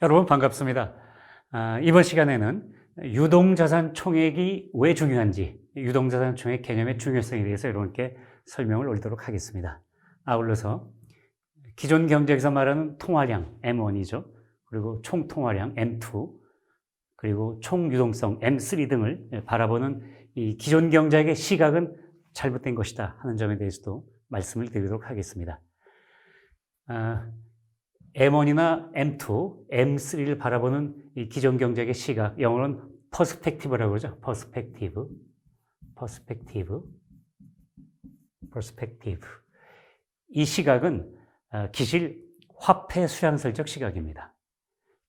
여러분 반갑습니다. 아, 이번 시간에는 유동자산 총액이 왜 중요한지, 유동자산 총액 개념의 중요성에 대해서 여러분께 설명을 올리도록 하겠습니다. 아울러서 기존 경제에서 말하는 통화량 M1이죠. 그리고 총 통화량 M2, 그리고 총 유동성 M3 등을 바라보는 이 기존 경제학의 시각은 잘못된 것이다 하는 점에 대해서도 말씀을 드리도록 하겠습니다. 아, M1이나 M2, M3를 바라보는 이 기존 경제학의 시각, 영어로는 그러죠. 퍼스펙티브, 퍼스펙티브, 퍼스펙티브. 이 시각은 아, 기실 화폐 수량설적 시각입니다.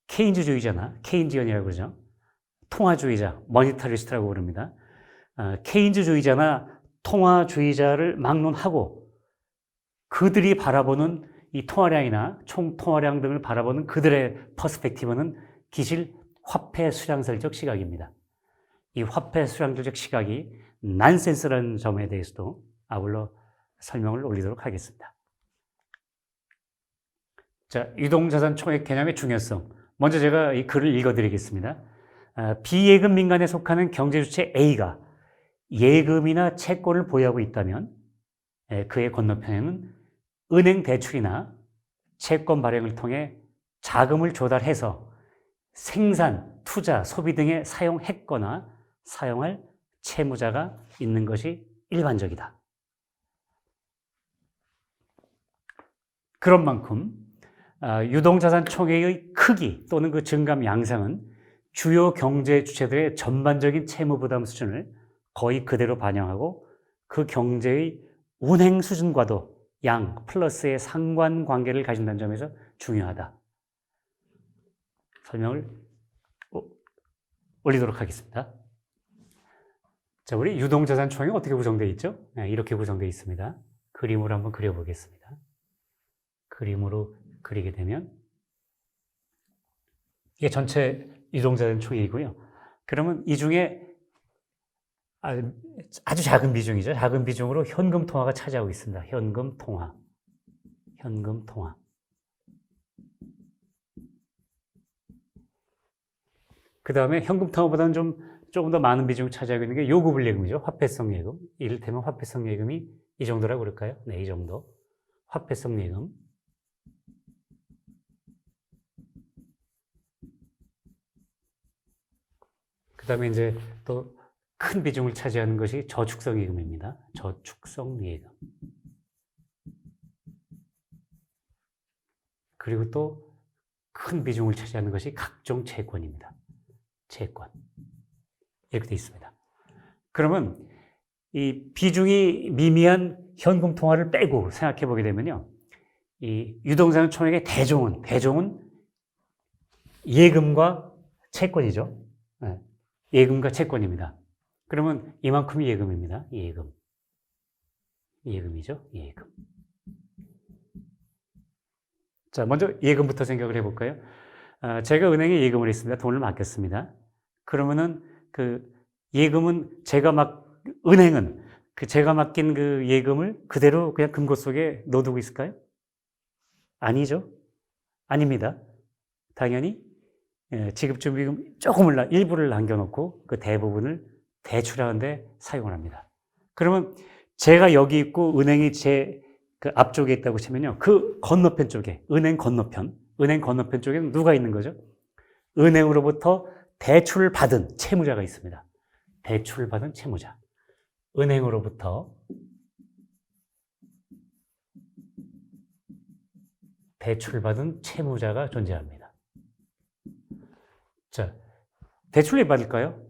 케인즈주의자나 케인지언이라고 그러죠. 통화주의자, 머니터리스트라고 부릅니다. 아, 케인즈주의자나 통화주의자를 막론하고 그들이 바라보는 이 통화량이나 총 통화량 등을 바라보는 그들의 퍼스펙티브는 기실 화폐 수량설적 시각입니다. 이 화폐 수량설적 시각이 난센스라는 점에 대해서도 아울러 설명을 올리도록 하겠습니다. 자, 유동자산 총액 개념의 중요성. 먼저 제가 이 글을 읽어드리겠습니다. 아, 비예금 민간에 속하는 경제주체 A가 예금이나 채권을 보유하고 있다면 에, 그의 건너편에는 은행 대출이나 채권 발행을 통해 자금을 조달해서 생산, 투자, 소비 등에 사용했거나 사용할 채무자가 있는 것이 일반적이다. 그런 만큼 아, 유동자산 총액의 크기 또는 그 증감 양상은 주요 경제 주체들의 전반적인 채무 부담 수준을 거의 그대로 반영하고 그 경제의 운행 수준과도 양 플러스의 상관관계를 가진다는 점에서 중요하다. 설명을 올리도록 하겠습니다. 자, 우리 유동자산 총액 어떻게 구성되어 있죠? 네, 이렇게 구성되어 있습니다. 그림으로 한번 그려보겠습니다. 그림으로 그리게 되면 이게 전체 유동자산 총액이고요. 그러면 이 중에 아, 아주 작은 비중이죠. 작은 비중으로 현금 통화가 차지하고 있습니다. 현금 통화. 현금 통화. 그 다음에 현금 통화보다는 좀 조금 더 많은 비중을 차지하고 있는 게 요구 불 예금이죠. 화폐성 예금. 이를테면 화폐성 예금이 이 정도라고 그럴까요? 네, 이 정도. 화폐성 예금. 그 다음에 이제 또 큰 비중을 차지하는 것이 저축성 예금입니다. 저축성 예금. 그리고 또 큰 비중을 차지하는 것이 각종 채권입니다. 채권. 이렇게 되어 있습니다. 그러면 이 비중이 미미한 현금 통화를 빼고 생각해 보게 되면요. 이 유동산 총액의 대종은, 대종은 예금과 채권이죠. 네. 예금과 채권입니다. 그러면 이만큼이 예금입니다. 예금. 예금이죠. 예금. 자, 먼저 예금부터 생각을 해볼까요? 아, 제가 은행에 예금을 했습니다. 돈을 맡겼습니다. 그러면은 그 예금은 제가 막, 은행은 그 제가 맡긴 그 예금을 그대로 그냥 금고 속에 넣어두고 있을까요? 아니죠. 아닙니다. 당연히 예, 지급준비금 조금을, 일부를 남겨놓고 그 대부분을 대출하는데 사용을 합니다. 그러면 제가 여기 있고 은행이 제 그 앞쪽에 있다고 치면요. 그 건너편 쪽에, 은행 건너편, 은행 건너편 쪽에는 누가 있는 거죠? 은행으로부터 대출을 받은 채무자가 있습니다. 대출을 받은 채무자. 은행으로부터 대출을 받은 채무자가 존재합니다. 자, 대출을 받을까요?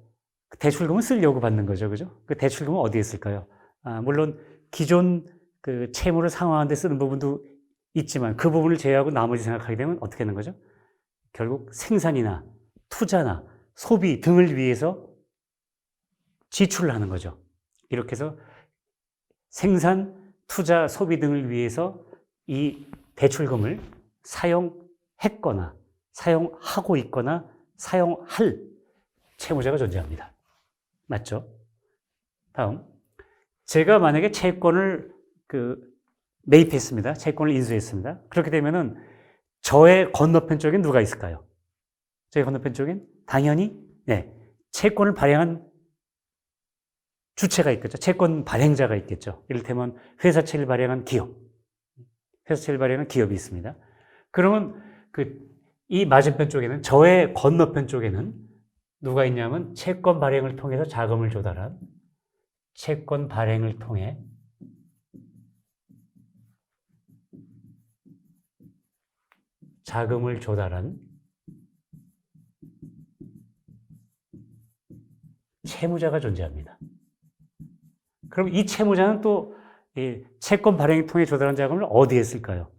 대출금은 쓰려고 받는 거죠. 그죠? 그 대출금은 어디에 쓸까요? 아, 물론 기존 그 채무를 상환하는 데 쓰는 부분도 있지만 그 부분을 제외하고 나머지 생각하게 되면 어떻게 하는 거죠? 결국 생산이나 투자나 소비 등을 위해서 지출을 하는 거죠. 이렇게 해서 생산, 투자, 소비 등을 위해서 이 대출금을 사용했거나 사용하고 있거나 사용할 채무자가 존재합니다. 맞죠? 다음. 제가 만약에 채권을 그 매입했습니다. 채권을 인수했습니다. 그렇게 되면은 저의 건너편 쪽에 누가 있을까요? 저희 건너편 쪽엔 당연히 네, 채권을 발행한 주체가 있겠죠. 채권 발행자가 있겠죠. 이를테면 회사채를 발행한 기업, 회사채를 발행한 기업이 있습니다. 그러면 그 이 맞은편 쪽에는 저의 건너편 쪽에는 누가 있냐면 채권 발행을 통해서 자금을 조달한 채권 발행을 통해 자금을 조달한 채무자가 존재합니다. 그럼 이 채무자는 또이 채권 발행을 통해 조달한 자금을 어디에 쓸까요?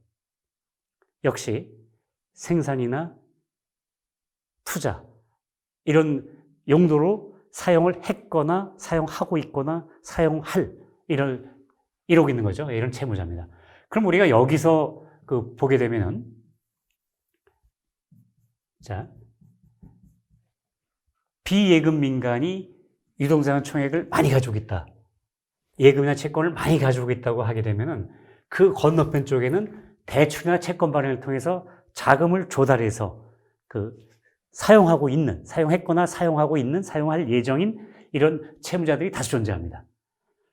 역시 생산이나 투자 이런 용도로 사용을 했거나 사용하고 있거나 사용할 이런 이러고 있는 거죠. 이런 채무자입니다. 그럼 우리가 여기서 그 보게 되면은 자 비예금 민간이 유동자산 총액을 많이 가지고 있다. 예금이나 채권을 많이 가지고 있다고 하게 되면은 그 건너편 쪽에는 대출이나 채권 발행을 통해서 자금을 조달해서 그 사용하고 있는, 사용했거나 사용하고 있는, 사용할 예정인 이런 채무자들이 다수 존재합니다.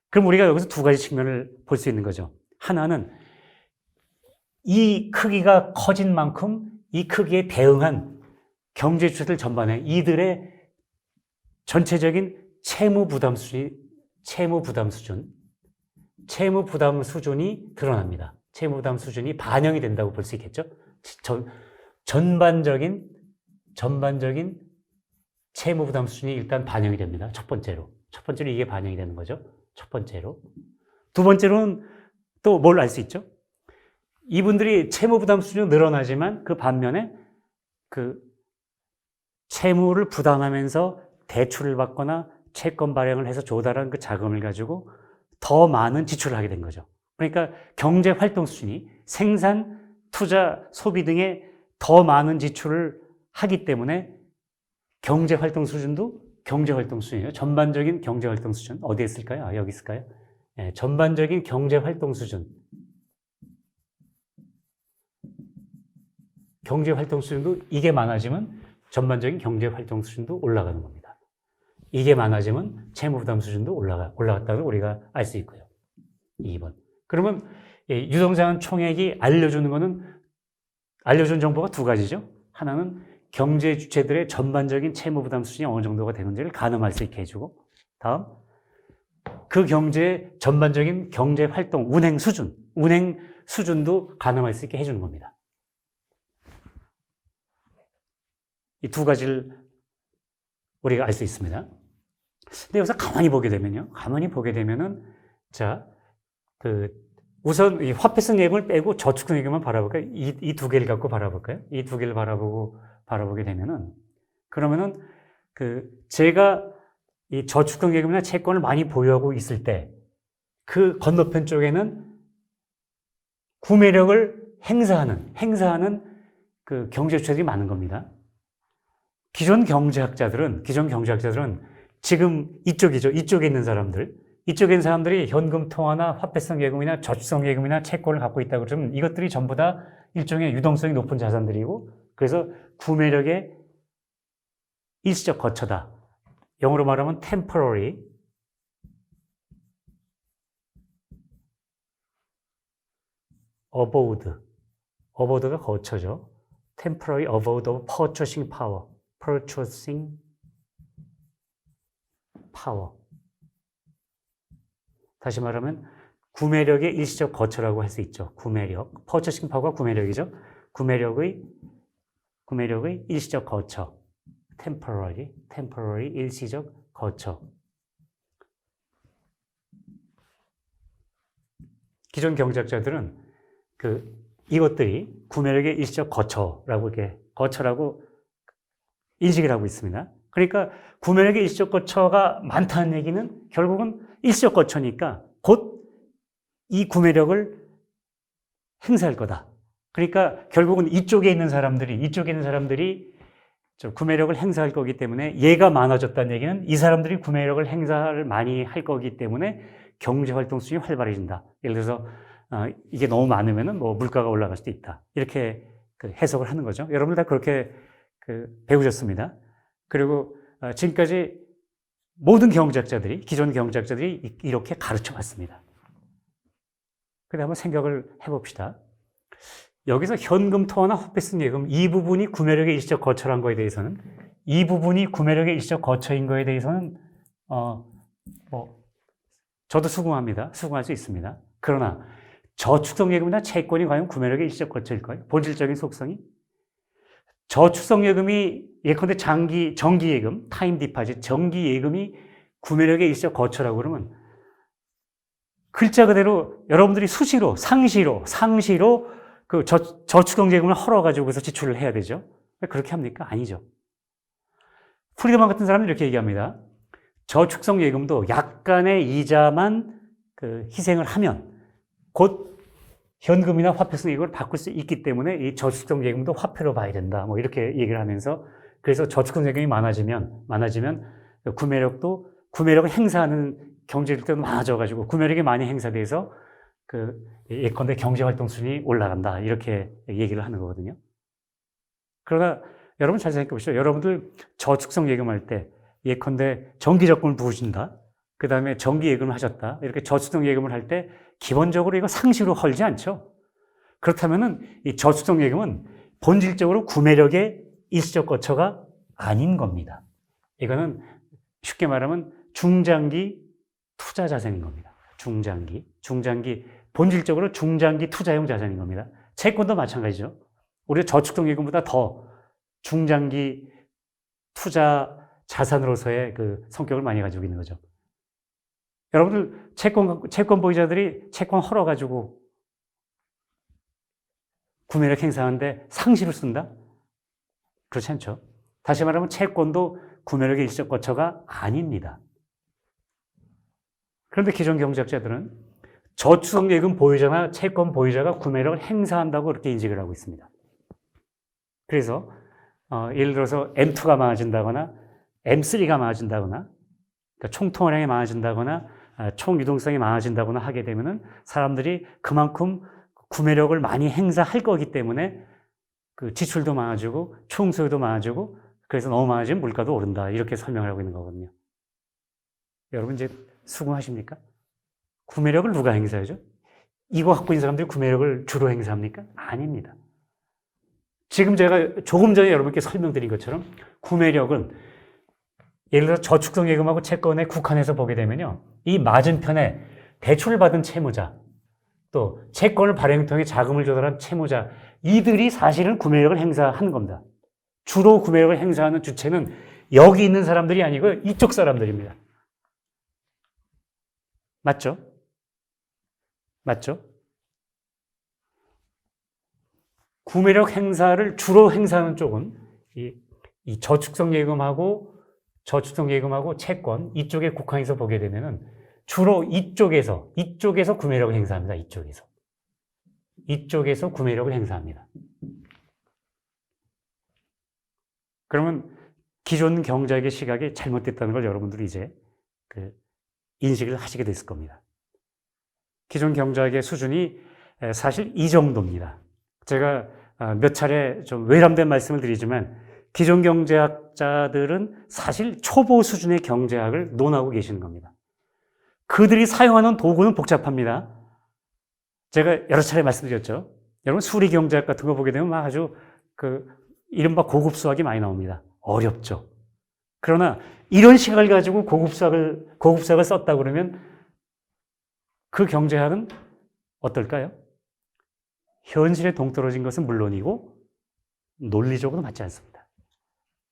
그럼 우리가 여기서 두 가지 측면을 볼 수 있는 거죠. 하나는 이 크기가 커진 만큼 이 크기에 대응한 경제 주체들 전반에 이들의 전체적인 채무 부담 수준이 채무 부담 수준, 채무 부담 수준이 드러납니다. 채무 부담 수준이 반영이 된다고 볼 수 있겠죠. 전, 전반적인 전반적인 채무 부담 수준이 일단 반영이 됩니다. 첫 번째로. 첫 번째로 이게 반영이 되는 거죠. 첫 번째로. 두 번째로는 또 뭘 알 수 있죠? 이분들이 채무 부담 수준이 늘어나지만 그 반면에 그 채무를 부담하면서 대출을 받거나 채권 발행을 해서 조달한 그 자금을 가지고 더 많은 지출을 하게 된 거죠. 그러니까 경제 활동 수준이 생산, 투자, 소비 등에 더 많은 지출을 하기 때문에 경제 활동 수준도 경제 활동 수준이에요. 전반적인 경제 활동 수준 어디에 있을까요? 아, 여기 있을까요? 네, 전반적인 경제 활동 수준. 경제 활동 수준도 이게 많아지면 전반적인 경제 활동 수준도 올라가는 겁니다. 이게 많아지면 채무 부담 수준도 올라가 올라갔다고 우리가 알 수 있고요. 2번. 그러면 유동자산 총액이 알려주는 거는 알려준 정보가 두 가지죠. 하나는 경제 주체들의 전반적인 채무 부담 수준이 어느 정도가 되는지를 가늠할 수 있게 해주고, 다음 그 경제의 전반적인 경제 활동 운행 수준, 운행 수준도 가늠할 수 있게 해주는 겁니다. 이 두 가지를 우리가 알 수 있습니다. 근데 여기서 가만히 보게 되면요. 가만히 보게 되면은, 자, 그, 우선 이 화폐성 예금을 빼고 저축성 예금만 바라볼까요? 이, 이두 개를 갖고 바라볼까요? 이 두 개를 바라보고, 바라보게 되면은, 그러면은, 그, 제가 이 저축성 예금이나 채권을 많이 보유하고 있을 때, 그 건너편 쪽에는 구매력을 행사하는, 행사하는 그 경제 주체들이 많은 겁니다. 기존 경제학자들은, 기존 경제학자들은 지금 이쪽이죠. 이쪽에 있는 사람들. 이쪽에 있는 사람들이 현금 통화나 화폐성 예금이나 저축성 예금이나 채권을 갖고 있다고 그러면 이것들이 전부 다 일종의 유동성이 높은 자산들이고 그래서 구매력의 일시적 거처다. 영어로 말하면 temporary. abode. abode가 거처죠. temporary abode of purchasing power. purchasing power. 다시 말하면 구매력의 일시적 거처라고 할 수 있죠. 구매력. purchasing power가 구매력이죠. 구매력의 구매력의 일시적 거처. temporary, temporary 일시적 거처. 기존 경제학자들은 그 이것들이 구매력의 일시적 거처라고 이렇게 거처라고 인식을 하고 있습니다. 그러니까 구매력의 일시적 거처가 많다는 얘기는 결국은 일시적 거처니까 곧 이 구매력을 행사할 거다. 그러니까 결국은 이쪽에 있는 사람들이 이쪽에 있는 사람들이 구매력을 행사할 거기 때문에 얘가 많아졌다는 얘기는 이 사람들이 구매력을 행사를 많이 할 거기 때문에 경제 활동 수준이 활발해진다. 예를 들어서 어, 이게 너무 많으면은 뭐 물가가 올라갈 수도 있다. 이렇게 그 해석을 하는 거죠. 여러분들 다 그렇게 그 배우셨습니다. 그리고 어, 지금까지 모든 경제학자들이 기존 경제학자들이 이- 이렇게 가르쳐 왔습니다. 근데 한번 생각을 해봅시다. 여기서 현금 화폐 쓴 예금 이 부분이 구매력의 일시적 거처란 거에 대해서는 이 부분이 구매력의 일시적 거처인 거에 대해서는 어 뭐 저도 수긍합니다. 수긍할 수 있습니다. 그러나 저축성 예금이나 채권이 과연 구매력의 일시적 거처일까요? 본질적인 속성이 저축성 예금이 예컨대 장기 정기 예금, 타임 디파짓, 정기 예금이 구매력의 일시적 거처라고 그러면 글자 그대로 여러분들이 수시로 상시로 상시로 그 저, 저축성 예금을 헐어가지고 그래서 지출을 해야 되죠. 왜 그렇게 합니까? 아니죠. 프리드만 같은 사람은 이렇게 얘기합니다. 저축성 예금도 약간의 이자만 그 희생을 하면 곧 현금이나 화폐성 예금을 바꿀 수 있기 때문에 이 저축성 예금도 화폐로 봐야 된다. 뭐 이렇게 얘기를 하면서 그래서 저축성 예금이 많아지면 많아지면 구매력도 구매력을 행사하는 경제들도 많아져가지고 구매력이 많이 행사돼서 그 예컨대 경제활동 수준이 올라간다 이렇게 얘기를 하는 거거든요. 그러나 여러분 잘 생각해 보시죠. 여러분들 저축성 예금할 때 예컨대 정기적금을 부으신다. 그 다음에 정기 예금을 하셨다. 이렇게 저축성 예금을 할 때 기본적으로 이거 상시로 헐지 않죠. 그렇다면은 이 저축성 예금은 본질적으로 구매력의 일시적 거처가 아닌 겁니다. 이거는 쉽게 말하면 중장기 투자 자산인 겁니다. 중장기, 중장기 본질적으로 중장기 투자용 자산인 겁니다. 채권도 마찬가지죠. 우리가 저축성 예금보다 더 중장기 투자 자산으로서의 그 성격을 많이 가지고 있는 거죠. 여러분들 채권 채권 보유자들이 채권 헐어 가지고 구매력 행사하는데 상시로 쓴다? 그렇지 않죠. 다시 말하면 채권도 구매력의 일시적 거처가 아닙니다. 그런데 기존 경제학자들은 저축성 예금 보유자나 채권 보유자가 구매력을 행사한다고 그렇게 인식을 하고 있습니다. 그래서 어, 예를 들어서 M2가 많아진다거나 M3가 많아진다거나 그러니까 총통화량이 많아진다거나 아, 총유동성이 많아진다거나 하게 되면은 사람들이 그만큼 구매력을 많이 행사할 거기 때문에 그 지출도 많아지고 총소유도 많아지고 그래서 너무 많아지면 물가도 오른다 이렇게 설명을 하고 있는 거거든요. 여러분 이제 수긍하십니까? 구매력을 누가 행사하죠? 이거 갖고 있는 사람들이 구매력을 주로 행사합니까? 아닙니다. 지금 제가 조금 전에 여러분께 설명드린 것처럼 구매력은 예를 들어 저축성 예금하고 채권에 국한해서 보게 되면요. 이 맞은편에 대출을 받은 채무자, 또 채권을 발행 통해 자금을 조달한 채무자, 이들이 사실은 구매력을 행사하는 겁니다. 주로 구매력을 행사하는 주체는 여기 있는 사람들이 아니고 이쪽 사람들입니다. 맞죠? 맞죠? 구매력 행사를 주로 행사하는 쪽은 이, 이 저축성 예금하고 저축성 예금하고 채권 이쪽에 국한해서 보게 되면은 주로 이쪽에서 이쪽에서 구매력을 행사합니다. 이쪽에서 이쪽에서 구매력을 행사합니다. 그러면 기존 경제학의 시각이 잘못됐다는 걸 여러분들이 이제 그 인식을 하시게 됐을 겁니다. 기존 경제학의 수준이 사실 이 정도입니다. 제가 아, 몇 차례 좀 외람된 말씀을 드리지만 기존 경제학자들은 사실 초보 수준의 경제학을 논하고 계시는 겁니다. 그들이 사용하는 도구는 복잡합니다. 제가 여러 차례 말씀드렸죠. 여러분 수리 경제학 같은 거 보게 되면 막 아주 그 이른바 고급 수학이 많이 나옵니다. 어렵죠. 그러나 이런 시각을 가지고 고급 수학을 고급 수학을 썼다 그러면 그 경제학은 어떨까요? 현실에 동떨어진 것은 물론이고 논리적으로 맞지 않습니다.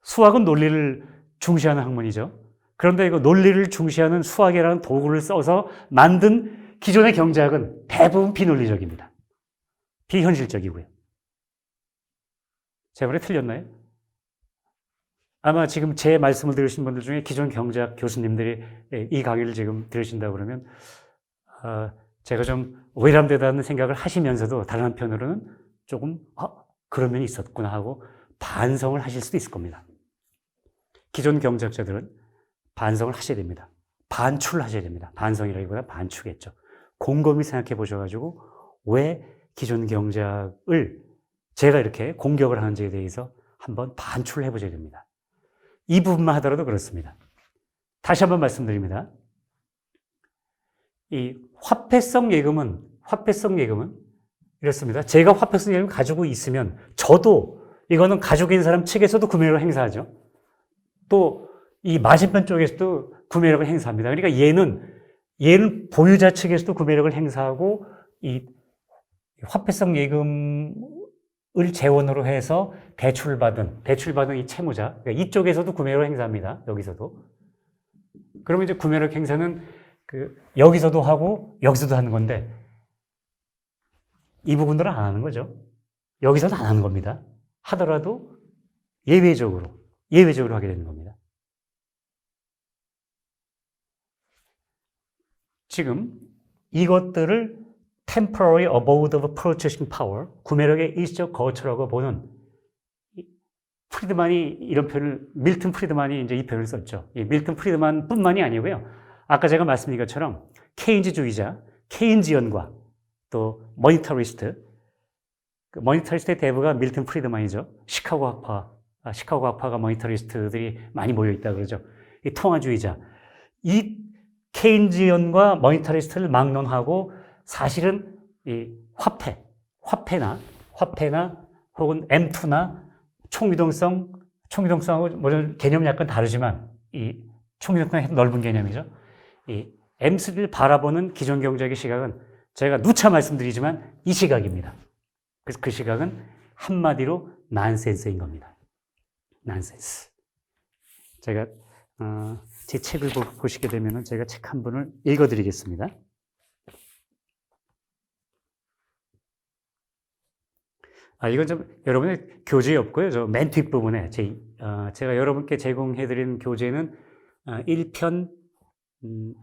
수학은 논리를 중시하는 학문이죠. 그런데 이거 논리를 중시하는 수학이라는 도구를 써서 만든 기존의 경제학은 대부분 비논리적입니다. 비현실적이고요. 제 말이 틀렸나요? 아마 지금 제 말씀을 들으신 분들 중에 기존 경제학 교수님들이 이 강의를 지금 들으신다 그러면 어, 제가 좀 외람되다는 생각을 하시면서도 다른 한편으로는 조금 아, 그런 면이 있었구나 하고 반성을 하실 수도 있을 겁니다. 기존 경제학자들은 반성을 하셔야 됩니다. 반출 하셔야 됩니다. 반성이라기보다 반추겠죠. 곰곰이 생각해 보셔가지고 왜 기존 경제학을 제가 이렇게 공격을 하는지에 대해서 한번 반출을 해보셔야 됩니다. 이 부분만 하더라도 그렇습니다. 다시 한번 말씀드립니다. 이 화폐성 예금은, 화폐성 예금은 이렇습니다. 제가 화폐성 예금을 가지고 있으면 저도 이거는 가지고 있는 사람 측에서도 구매력을 행사하죠. 또이 맞은편 쪽에서도 구매력을 행사합니다. 그러니까 얘는 얘는 보유자 측에서도 구매력을 행사하고 이 화폐성 예금을 재원으로 해서 대출을 받은 대출받은 이 채무자 그러니까 이쪽에서도 구매력을 행사합니다. 여기서도 그러면 이제 구매력 행사는 그 여기서도 하고 여기서도 하는 건데 이 부분들은 안 하는 거죠. 여기서는 안 하는 겁니다. 하더라도 예외적으로 예외적으로 하게 되는 겁니다. 지금 이것들을 temporary abode of purchasing power, 구매력의 일시적 거처라고 보는 프리드만이 이런 표현을 밀튼 프리드만이 이제 이 표현을 썼죠. 이 밀튼 프리드만뿐만이 아니고요. 아까 제가 말씀드린 것처럼 케인즈주의자, 케인지언과 또 머니터리스트, 그 머니터리스트의 대부가 밀튼 프리드만이죠. 시카고 학파, 아, 시카고 학파가 머니터리스트들이 많이 모여 있다 그러죠. 이 통화주의자, 이 케인지언과 머니터리스트를 막론하고 사실은 이 화폐, 화폐나 화폐나 혹은 M2나 총유동성, 총유동성하고 물론 개념이 약간 다르지만 이 총유동성이 넓은 개념이죠. 이 M3를 바라보는 기존 경제학의 시각은 제가 누차 말씀드리지만 이 시각입니다. 그래서 그 시각은 한마디로 난센스인 겁니다. 난센스. 제가 어, 제 책을 보, 시게 되면 제가 책한 분을 읽어드리겠습니다. 아, 이건 좀 여러분의 교재에 없고요. 저 맨 뒷부분에 제, 어, 제가 여러분께 제공해드린 교재는 어, 1편 음,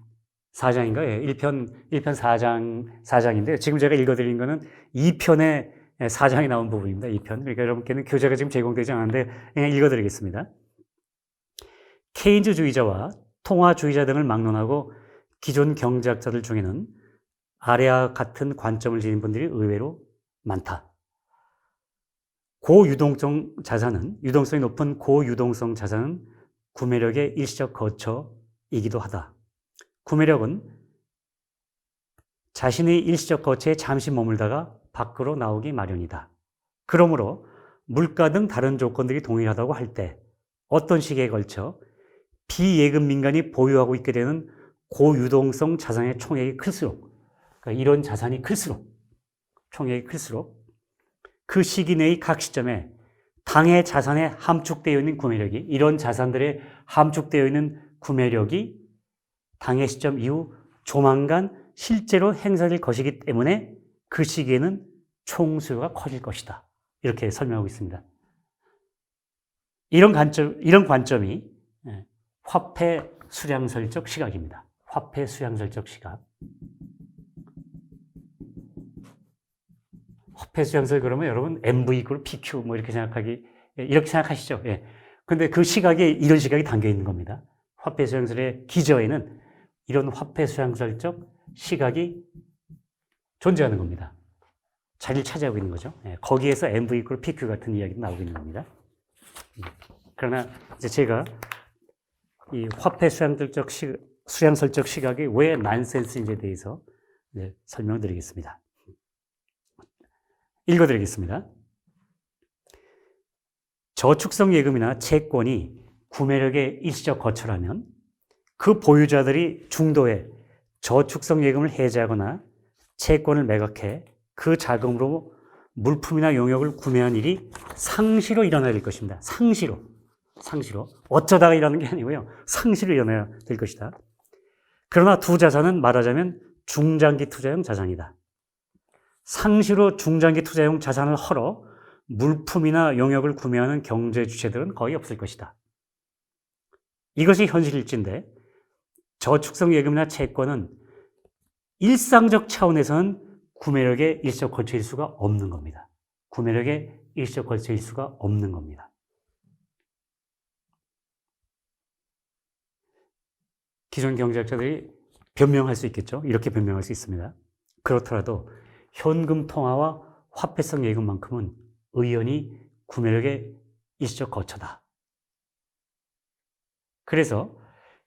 4장인가요? 예, 1편, 1편 4장, 4장인데요. 지금 제가 읽어드린 거는 2편에 4장이 나온 부분입니다. 2편. 그러니까 여러분께는 교재가 지금 제공되지 않았는데 그냥 읽어드리겠습니다. 케인즈주의자와 통화주의자 등을 막론하고 기존 경제학자들 중에는 아래와 같은 관점을 지닌 분들이 의외로 많다. 고유동성 자산은, 유동성이 높은 고유동성 자산은 구매력의 일시적 거처이기도 하다. 구매력은 자신의 일시적 거처에 잠시 머물다가 밖으로 나오기 마련이다. 그러므로 물가 등 다른 조건들이 동일하다고 할 때 어떤 시기에 걸쳐 비예금 민간이 보유하고 있게 되는 고유동성 자산의 총액이 클수록 그러니까 이런 자산이 클수록 총액이 클수록 그 시기 내의 각 시점에 당의 자산에 함축되어 있는 구매력이 이런 자산들의 함축되어 있는 구매력이 당의 시점 이후 조만간 실제로 행사될 것이기 때문에 그 시기에는 총수요가 커질 것이다. 이렇게 설명하고 있습니다. 이런 관점, 이런 관점이 예, 화폐 수량설적 시각입니다. 화폐 수량설적 시각. 화폐 수량설 그러면 여러분 MV 이퀄 PQ 뭐 이렇게 생각하기 예, 이렇게 생각하시죠. 예. 근데 그 시각에 이런 시각이 담겨 있는 겁니다. 화폐 수량설의 기저에는 이런 화폐 수량설적 시각이 존재하는 겁니다. 자리를 차지하고 있는 거죠. 예. 거기에서 MV 이퀄 PQ 같은 이야기도 나오고 있는 겁니다. 음. 그러나 이제 제가 이 화폐 수량설적 시, 수량설적 시각이 왜 난센스인지에 대해서 네, 설명드리겠습니다. 읽어드리겠습니다. 저축성 예금이나 채권이 구매력의 일시적 거처라면 그 보유자들이 중도에 저축성 예금을 해지하거나 채권을 매각해 그 자금으로 물품이나 용역을 구매한 일이 상시로 일어나야 될 것입니다. 상시로. 상시로. 어쩌다가 일어나는 게 아니고요. 상시로 일어나야 될 것이다. 그러나 두 자산은 말하자면 중장기 투자형 자산이다. 상시로 중장기 투자용 자산을 헐어 물품이나 용역을 구매하는 경제 주체들은 거의 없을 것이다. 이것이 현실일진데 저축성 예금이나 채권은 일상적 차원에서는 구매력의 일시적 거처일 수가 없는 겁니다. 구매력의 일시적 거처일 수가 없는 겁니다. 기존 경제학자들이 변명할 수 있겠죠. 이렇게 변명할 수 있습니다. 그렇더라도 현금 통화와 화폐성 예금만큼은 의연히 구매력의 일시적 거처다. 그래서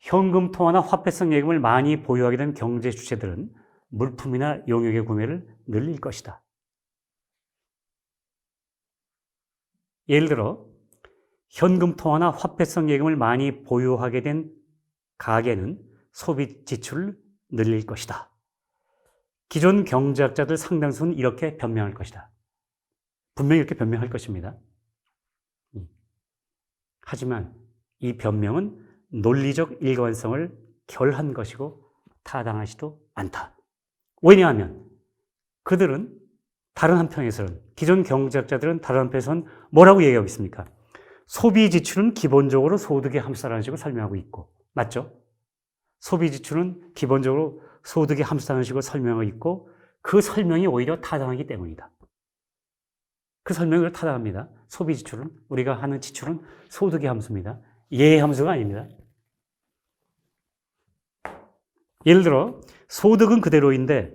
현금 통화나 화폐성 예금을 많이 보유하게 된 경제 주체들은 물품이나 용역의 구매를 늘릴 것이다. 예를 들어 현금 통화나 화폐성 예금을 많이 보유하게 된 가게는 소비 지출을 늘릴 것이다. 기존 경제학자들 상당수는 이렇게 변명할 것이다. 분명히 이렇게 변명할 것입니다. 음. 하지만 이 변명은 논리적 일관성을 결한 것이고 타당하지도 않다. 왜냐하면 그들은 다른 한편에서는 기존 경제학자들은 다른 한편에서는 뭐라고 얘기하고 있습니까? 소비 지출은 기본적으로 소득의 함수라는 식으로 설명하고 있고 맞죠? 소비 지출은 기본적으로 소득의 함수라는 식으로 설명하고 있고 그 설명이 오히려 타당하기 때문이다. 그 설명을 타당합니다. 소비 지출은 우리가 하는 지출은 소득의 함수입니다. 예의 함수가 아닙니다. 예를 들어 소득은 그대로인데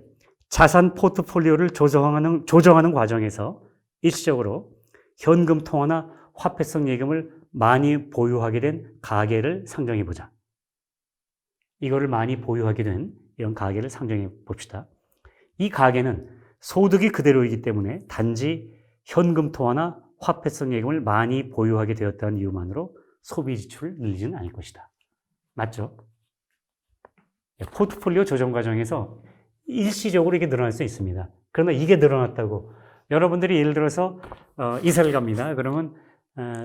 자산 포트폴리오를 조정하는 조정하는 과정에서 일시적으로 현금 통화나 화폐성 예금을 많이 보유하게 된 가계를 상정해 보자. 이거를 많이 보유하게 된 이런 가계를 상정해 봅시다. 이 가계는 소득이 그대로이기 때문에 단지 현금 통화나 화폐성 예금을 많이 보유하게 되었다는 이유만으로 소비 지출을 늘리지는 않을 것이다. 맞죠? 포트폴리오 조정 과정에서 일시적으로 이게 늘어날 수 있습니다. 그러나 이게 늘어났다고 여러분들이 예를 들어서 어, 이사를 갑니다. 그러면 어,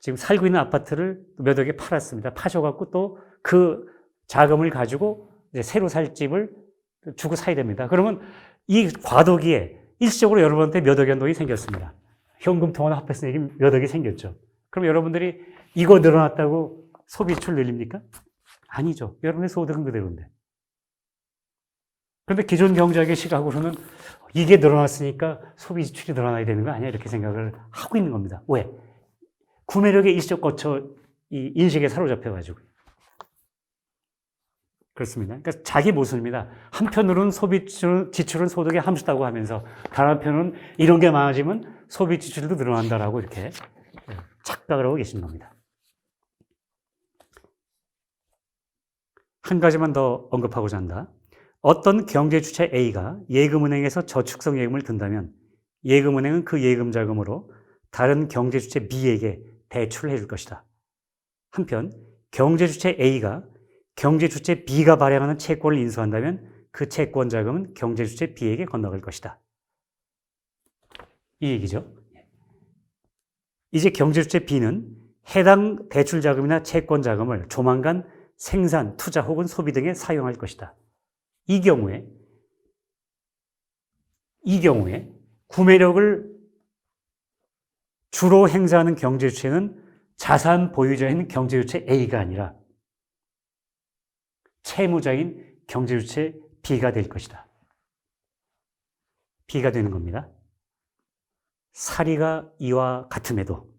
지금 살고 있는 아파트를 몇 억에 팔았습니다. 파셔갖고 또 그 자금을 가지고 새로 살 집을 주고 사야 됩니다. 그러면 이 과도기에 일시적으로 여러분한테 몇 억의 돈이 생겼습니다. 현금 통화나 화폐성이 몇 억이 생겼죠. 그럼 여러분들이 이거 늘어났다고 소비출 늘립니까? 아니죠. 여러분의 소득은 그대로인데. 그런데 기존 경제학의 시각으로는 이게 늘어났으니까 소비 지출이 늘어나야 되는 거 아니야? 이렇게 생각을 하고 있는 겁니다. 왜? 구매력의 일시적 거쳐 이 인식에 사로잡혀가지고. 그렇습니다. 그러니까 자기 모습입니다. 한편으로는 소비 지출은 소득의 함수다고 하면서 다른 한편은 이런 게 많아지면 소비 지출도 늘어난다라고 이렇게 착각을 하고 계신 겁니다. 한 가지만 더 언급하고자 한다. 어떤 경제 주체 A가 예금은행에서 저축성 예금을 든다면 예금은행은 그 예금 자금으로 다른 경제 주체 B에게 대출을 해줄 것이다. 한편 경제 주체 A가 경제 주체 B가 발행하는 채권을 인수한다면 그 채권 자금은 경제 주체 B에게 건너갈 것이다. 이 얘기죠. 이제 경제 주체 B는 해당 대출 자금이나 채권 자금을 조만간 생산, 투자 혹은 소비 등에 사용할 것이다. 이 경우에 이 경우에 구매력을 주로 행사하는 경제 주체는 자산 보유자인 경제 주체 A가 아니라 채무자인 경제주체 B가 될 것이다. B가 되는 겁니다. 사리가 이와 같음에도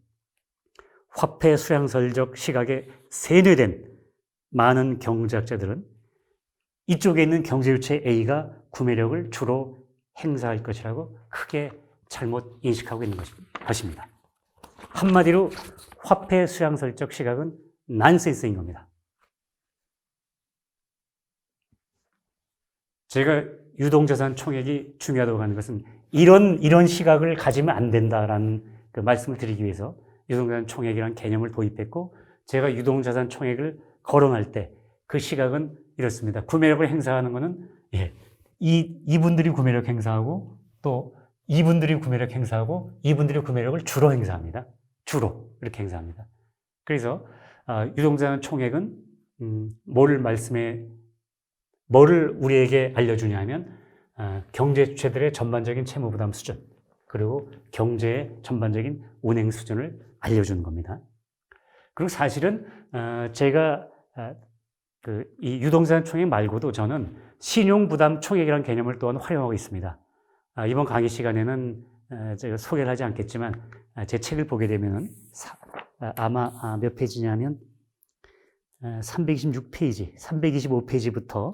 화폐 수량설적 시각에 세뇌된 많은 경제학자들은 이쪽에 있는 경제주체 A가 구매력을 주로 행사할 것이라고 크게 잘못 인식하고 있는 것입니다. 한마디로 화폐 수량설적 시각은 난센스인 겁니다. 제가 유동자산 총액이 중요하다고 하는 것은 이런, 이런 시각을 가지면 안 된다라는 그 말씀을 드리기 위해서 유동자산 총액이라는 개념을 도입했고 제가 유동자산 총액을 거론할 때 그 시각은 이렇습니다. 구매력을 행사하는 것은 예, 이, 이분들이 구매력 행사하고 또 이분들이 구매력 행사하고 이분들이 구매력을 주로 행사합니다. 주로 이렇게 행사합니다. 그래서 아, 유동자산 총액은 음, 뭘 말씀해 뭐를 우리에게 알려주냐면 어, 경제 주체들의 전반적인 채무 부담 수준 그리고 경제의 전반적인 운행 수준을 알려주는 겁니다. 그리고 사실은 어, 제가 어, 그이 유동산 총액 말고도 저는 신용 부담 총액이라는 개념을 또한 활용하고 있습니다. 아, 이번 강의 시간에는 제가 소개를 하지 않겠지만 제 책을 보게 되면은 아마 아, 몇 페이지냐면 326페이지, 325페이지부터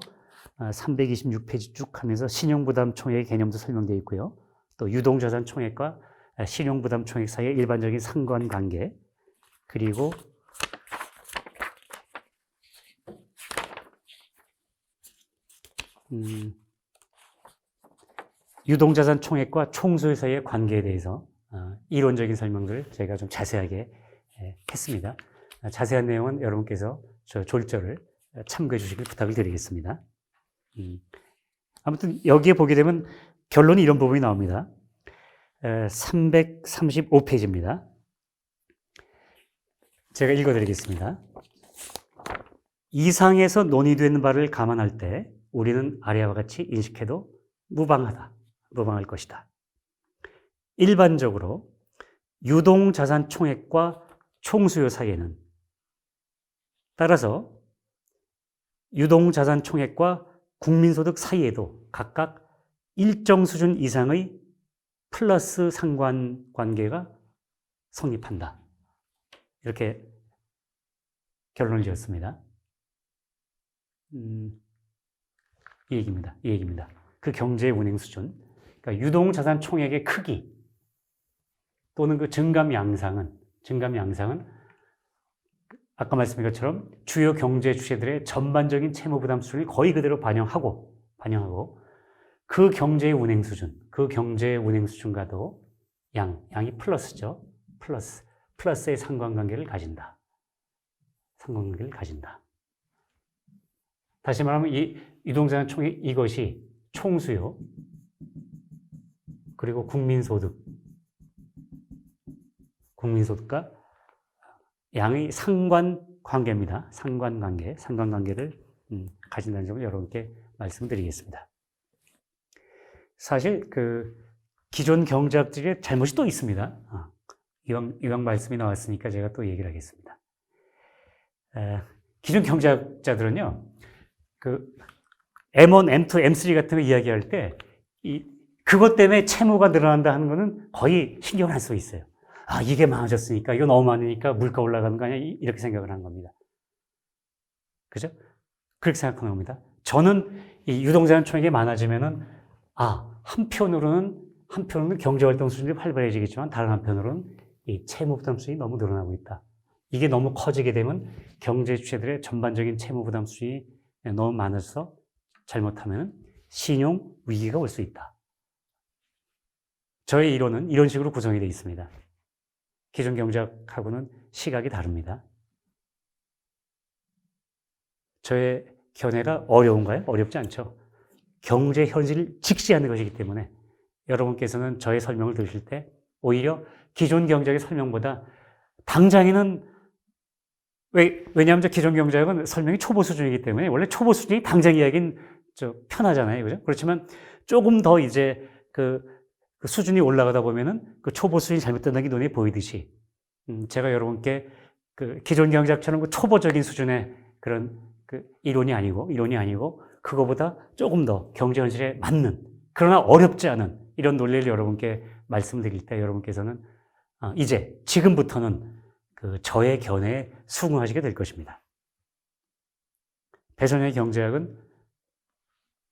326페이지 쭉 하면서 신용부담 총액 개념도 설명되어 있고요. 또 유동자산 총액과 아, 신용부담 총액 사이의 일반적인 상관관계 그리고 음, 유동자산 총액과 총수요 사이의 관계에 대해서 어, 이론적인 설명들을 저희가 좀 자세하게 예, 했습니다. 아, 자세한 내용은 여러분께서 저 졸절을 참고해 주시길 부탁을 드리겠습니다. 음, 아무튼 여기에 보게 되면 결론이 이런 부분이 나옵니다. 335페이지입니다. 제가 읽어드리겠습니다. 이상에서 논의되는 바를 감안할 때 우리는 아래와 같이 인식해도 무방하다. 무방할 것이다. 일반적으로 유동 자산 총액과 총수요 사이에는 따라서 유동 자산 총액과 국민소득 사이에도 각각 일정 수준 이상의 플러스 상관 관계가 성립한다. 이렇게 결론을 지었습니다. 음, 이 얘기입니다. 이 얘기입니다. 그 경제 운행 수준, 그러니까 유동 자산 총액의 크기 또는 그 증감 양상은 증감 양상은 아까 말씀드린 것처럼 주요 경제 주체들의 전반적인 채무 부담 수준을 거의 그대로 반영하고 반영하고 그 경제의 운행 수준, 그 경제의 운행 수준과도 양, 양이 플러스죠. 플러스. 플러스의 상관관계를 가진다. 상관관계를 가진다. 다시 말하면 이 유동자산 총액 이것이 총수요 그리고 국민소득 국민소득과 양의 상관 관계입니다. 상관 관계, 상관 관계를 음, 가진다는 점을 여러분께 말씀드리겠습니다. 사실 그 기존 경제학들의 잘못이 또 있습니다. 아, 이왕, 이왕 말씀이 나왔으니까 제가 또 얘기를 하겠습니다. 에, 기존 경제학자들은요, 그 M1, M2, M3 같은 거 이야기할 때, 이, 그것 때문에 채무가 늘어난다 하는 거는 거의 신경을 안 쓰고 있어요. 아, 이게 많아졌으니까, 이거 너무 많으니까 물가 올라가는 거 아니야? 이렇게 생각을 한 겁니다. 그죠? 그렇게 생각하는 겁니다. 저는 이 유동자산 총액이 많아지면은, 아, 한편으로는, 한편으로는 경제활동 수준이 활발해지겠지만, 다른 한편으로는 이 채무 부담 수준이 너무 늘어나고 있다. 이게 너무 커지게 되면 경제 주체들의 전반적인 채무 부담 수준이 너무 많아서 잘못하면 신용 위기가 올 수 있다. 저의 이론은 이런 식으로 구성이 되어 있습니다. 기존 경제학하고는 시각이 다릅니다. 저의 견해가 어려운가요? 어렵지 않죠. 경제 현실을 직시하는 것이기 때문에 여러분께서는 저의 설명을 들으실 때 오히려 기존 경제학의 설명보다 당장에는 왜, 왜냐하면 저 기존 경제학은 설명이 초보 수준이기 때문에 원래 초보 수준이 당장 이야기는 저 편하잖아요. 그죠? 그렇지만 조금 더 이제 그, 그 수준이 올라가다 보면은 그 초보 수준이 잘못된다는 게 눈에 보이듯이 음, 제가 여러분께 그 기존 경제학처럼 그 초보적인 수준의 그런 그 이론이 아니고 이론이 아니고 그거보다 조금 더 경제 현실에 맞는 그러나 어렵지 않은 이런 논리를 여러분께 말씀드릴 때 여러분께서는 아, 이제 지금부터는 그 저의 견해에 수긍하시게 될 것입니다. 배선의 경제학은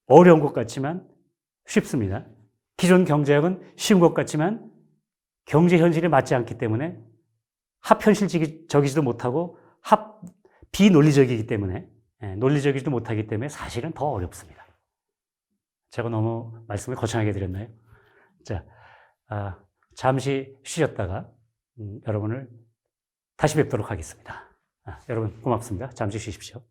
어려운 것 같지만 쉽습니다. 기존 경제학은 쉬운 것 같지만 경제 현실에 맞지 않기 때문에 합현실적이지도 못하고 합 비논리적이기 때문에 예, 논리적이지도 못하기 때문에 사실은 더 어렵습니다. 제가 너무 말씀을 거창하게 드렸나요? 자, 아, 잠시 쉬셨다가 음, 여러분을 다시 뵙도록 하겠습니다. 아, 여러분 고맙습니다. 잠시 쉬십시오.